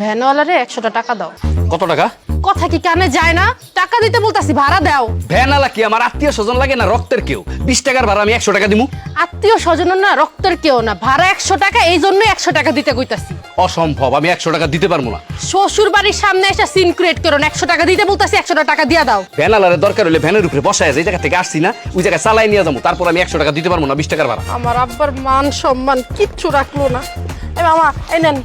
ভ্যানওয়ালারে একশোটা টাকা দাও। কত টাকা? কথা কি কানে যায় না? টাকা দিতে বলতাছি ভাড়া দাও। ভ্যানালা কি আমার আত্মীয় স্বজন লাগে না রক্তের কেউ? বিশ টাকার ভাড়া আমি একশো টাকা দিমু? আত্মীয় স্বজন না রক্তের কেউ না। ভাড়া একশো টাকা এই জন্যই একশো টাকা দিতে কইতাছি। অসম্ভব আমি একশো টাকা দিতে পারব না। শ্বশুর বাড়ির সামনে এসে সিন ক্রিয়েট করো একশো টাকা দিতে বলতাছি একশো টাকা দিয়া দাও। ভ্যানালারে দরকার হলে ভ্যানের উপরে বসায় যে জায়গা থেকে আসছি না ওই জায়গায় চালাই নিয়ে যাব তারপর আমি একশো টাকা দিতে পারব না বিশ টাকার ভাড়া। আমার আব্বার মান সম্মান কিচ্ছু রাখল না। এ মামা এই নেন।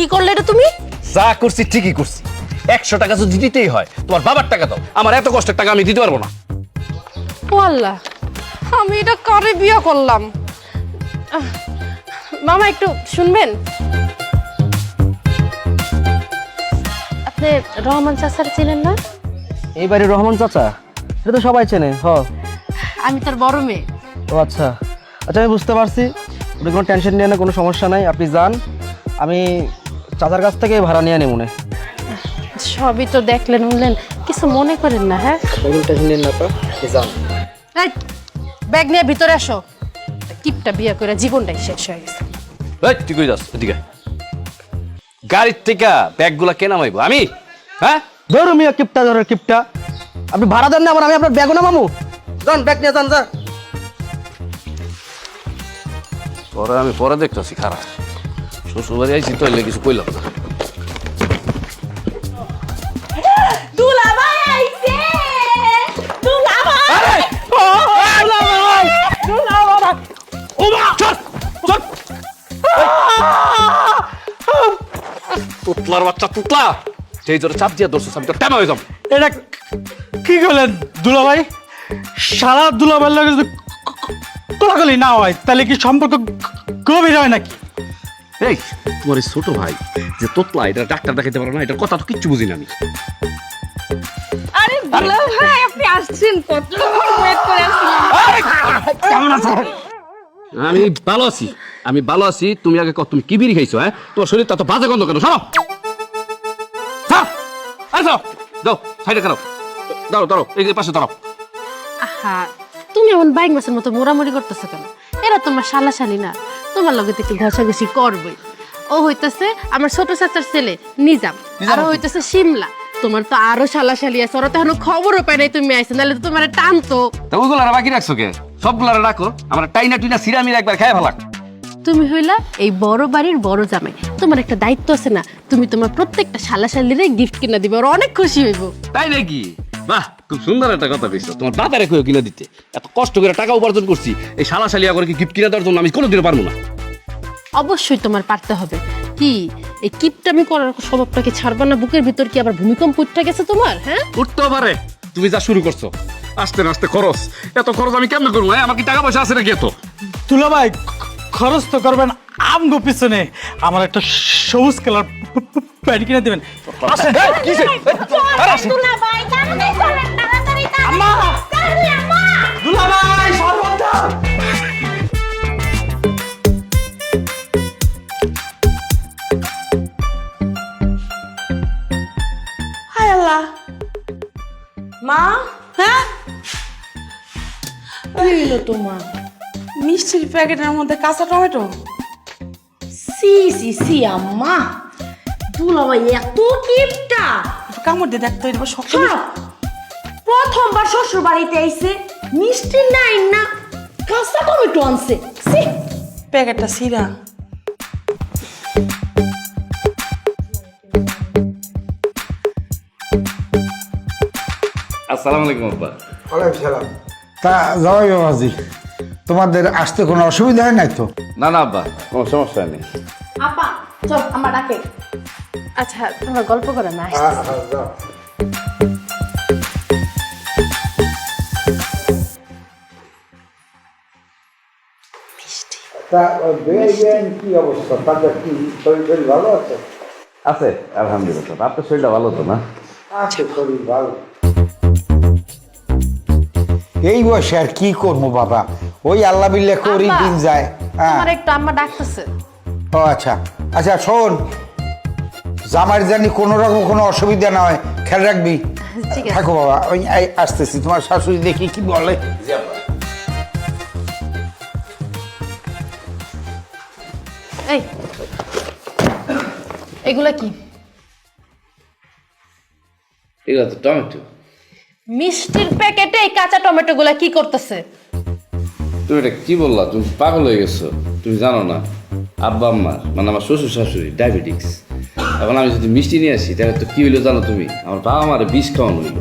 কি করলে এটা তুমি? যা করছি ঠিকই করছি। একশো টাকা যদি দিতেই হয় তোমার বাবার টাকা দাও। আমার এত কষ্টের টাকা আমি দিতে পারব না। ও আল্লাহ আমি এটা কারে বিয়ে করলাম? মামা একটু শুনবেন? আপনি রহমান চাচার ছিলেন না? এই বাড়ির রহমান চাচা? এটা তো সবাই চেনে হ। আমি তার বড় মেয়ে। ও আচ্ছা। আচ্ছা আমি বুঝতে পারছি। ওটা কোনো টেনশন নিয়ে না কোনো সমস্যা নাই। আপনি যান। আমি চাচার কাছ থেকে ভাড়া নিয়ে নেব মনে সবই তো দেখলেন শুনলেন কিছু মনে করেন না হ্যাঁ? টেনশন নিন না যান। এই, ব্যাগ নিয়ে ভিতরে আসো। কিপটা বিয়ে করে জীবনটাই শেষ হয়ে গেছে। এই, তুই কই যাস এদিকে? গাড়ির থেকে ব্যাগগুলা কেনা মাইবো আমি? হ্যাঁ? ধরো মিয়া কিপটা ধরো কিপটা। আপনি ভাড়া দেন না আবার আমি আপনার ব্যাগও না মামু যান ব্যাগ নিয়ে যান যা। পরে আমি পরে দেখতেছি খারাপ। শ্বশুর আইছি তো এলে কিছু কইলাম না তুতলার বাচ্চা তুতলা সেই জোরে চাপ দিয়ে ধরছিস আমি তো টেমা হয়ে যাব এটা কি করলেন দুলাভাই? সারা দুলাভাইয়ের লাগে যদি কোলাকুলি না হয় তাহলে কি সম্পর্ক গভীর হয় নাকি? এই তোমার এই ছোট ভাই যে তোতলা এটা ডাক্তার দেখাইতে পারো না এটার কথা তো কিচ্ছু বুঝি না আমি। আরে দুলাভাই আপনি আসছেন কত? ওয়েট করে আসছিলাম আমি ভালো আছি আমি ভালো আছি। তুমি আগে কত তুমি কি বিড়ি খাইছো হ্যাঁ? তোমার শরীরটা তো বাজে গন্ধ কেন? সরো আসো দাও সাইডে খারাপ দাঁড়ো দাঁড়ো এই পাশে দাঁড়াও। আহা তুমি এমন বাইক মাসের মতো মোড়ামুড়ি করতেছো কেন? এরা তোমার শালাশালি না। তোমার লগে একটু ঘষাঘষি করবেই। ও হইতাছে আমার ছোট চাচার ছেলে নিজাম। আর হইতাছে শিমলা। তোমার তো আরও শালাশালি আছে। ওরা তো এখনও খবরও পায় নাই তুমি আইছো নাহলে তো তোমার টানতো। তা ওইগুলো আর বাকি রাখছো কে? সবগুলো রাখো। আমার টাইনা টুইনা সিরামির একবার খাই ভালো তুমি হইলা এই বড় বাড়ির বড় জামাই। তোমার একটা দায়িত্ব আছে না তুমি তোমার প্রত্যেকটা শালাশালিরে গিফট কিনা দিবে ওরা অনেক খুশি হইব। তাই নাকি? বাহ! খুব সুন্দর একটা কথা কইছো তোমার বাবারে কইও কিনে দিতে এত কষ্ট করে টাকা উপার্জন করছি এই শালা শালিয়া করে কি গিফট কিনে দেওয়ার জন্য আমি কোনোদিনও পারব না অবশ্যই তোমার পারতে হবে কি এই কিপটামি করার স্বভাবটা কি ছাড়বা না বুকের ভিতর কি আবার ভূমিকম্প উঠতে গেছে তোমার হ্যাঁ উঠতেও পারে তুমি যা শুরু করছ আস্তে আস্তে খরচ এত খরচ আমি কেমন করব হ্যাঁ আমার কি টাকা পয়সা আছে নাকি এত দুলাভাই খরচ তো করবেন আমগো পিছনে আমার একটা সবুজ কালার প্যান্ট কিনে দেবেন আসেন দুলাভাই তাড়াতাড়ি চলেন তাড়াতাড়ি আম্মা তাড়াতাড়ি আম্মা দুলাভাই সর্বদা হায় আল্লাহ! মা! হ্যাঁ? হইল মিষ্টির প্যাকেটের মধ্যে কাঁচা টমেটো? সি সি সি আম্মা! দুলাভাই এত কিপটা! কামড় দিয়ে দেখতো এটা হ্যাঁ, প্রথমবার শ্বশুর বাড়িতে আইছে মিষ্টি নাই না কাঁচা টমেটো আনছে। সি প্যাকেটটা সিরা। আসসালামু আলাইকুম আব্বা। ওয়ালাইকুম সালাম। তা বাবাজি তোমাদের আসতে কোনো অসুবিধা হয় নাই তো? না না আব্বা। কোনো সমস্যা নেই। আপা চল আমার ডাকে। আচ্ছা তোমার গল্প করে না তা বেআইন কি অবস্থা? তাদের কি শরীর শরীর ভালো আছে? আছে আলহামদুলিল্লাহ। আপনার শরীরটা ভালো তো না? আছে শরীর ভালো। এই বয়সে আর কি করব বাবা? ওই আল্লাহ বিল্লাহ করি দিন যায়। হ্যাঁ। আমার একটু আম্মা ডাকতেছে। ও আচ্ছা। আচ্ছা শোন। জামার জানি কোনো রকম কোনো অসুবিধা না হয়। খেয়াল রাখবি। ঠিক আছে। থাকো বাবা ওই এই আসতেছি। তোমার শাশুড়ি দেখি কি বলে। এই এগুলা কি? এগুলো তো টমেটো। মিষ্টির প্যাকেটে এই কাঁচা টমেটো গুলা কি করতেছে? তুমি এটা কি বললা? তুমি পাগল হয়ে গেছো। তুমি জানো না আব্বা আম্মার মানে আমার শ্বশুর শাশুড়ি ডায়াবেটিক্স। এখন আমি যদি মিষ্টি নিয়ে আসি তাহলে তো কি হইল জানো তুমি? আমার বাবা মারে বিষ খাওয়ানো হইল।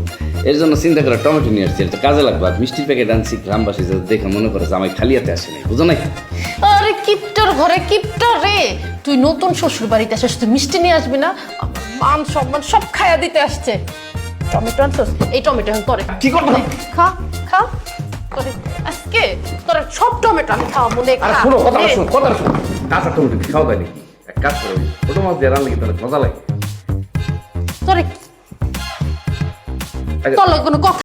এর জন্য চিন্তা করে টমেটো নিয়ে আসছি এটা তো কাজে লাগবে। আর মিষ্টির প্যাকেট আনছি গ্রামবাসী যাতে দেখে মনে করে যে আমি খালি হাতে আসি নাই বুঝো নাই? আরে কিপটার ঘরে কিপটার রে! তুই নতুন শ্বশুর বাড়িতে আসিস তুই মিষ্টি নিয়ে আসবি না? মান সম্মান সব খায়া দিতে আসছে। টমেটো আনছস? এই টমেটো এখন করে কি করব? খা খা। করে আজকে তোর সব টমেটো আমি খাওয়া মনে আর শোনো কথা শোনো কথা শোনো। কাঁচা টমেটো খাওয়া নাকি এক কাজ করো ছোট মাছ দিয়ে রান্না কি তাহলে মজা লাগে। তোর তোর কোনো কথা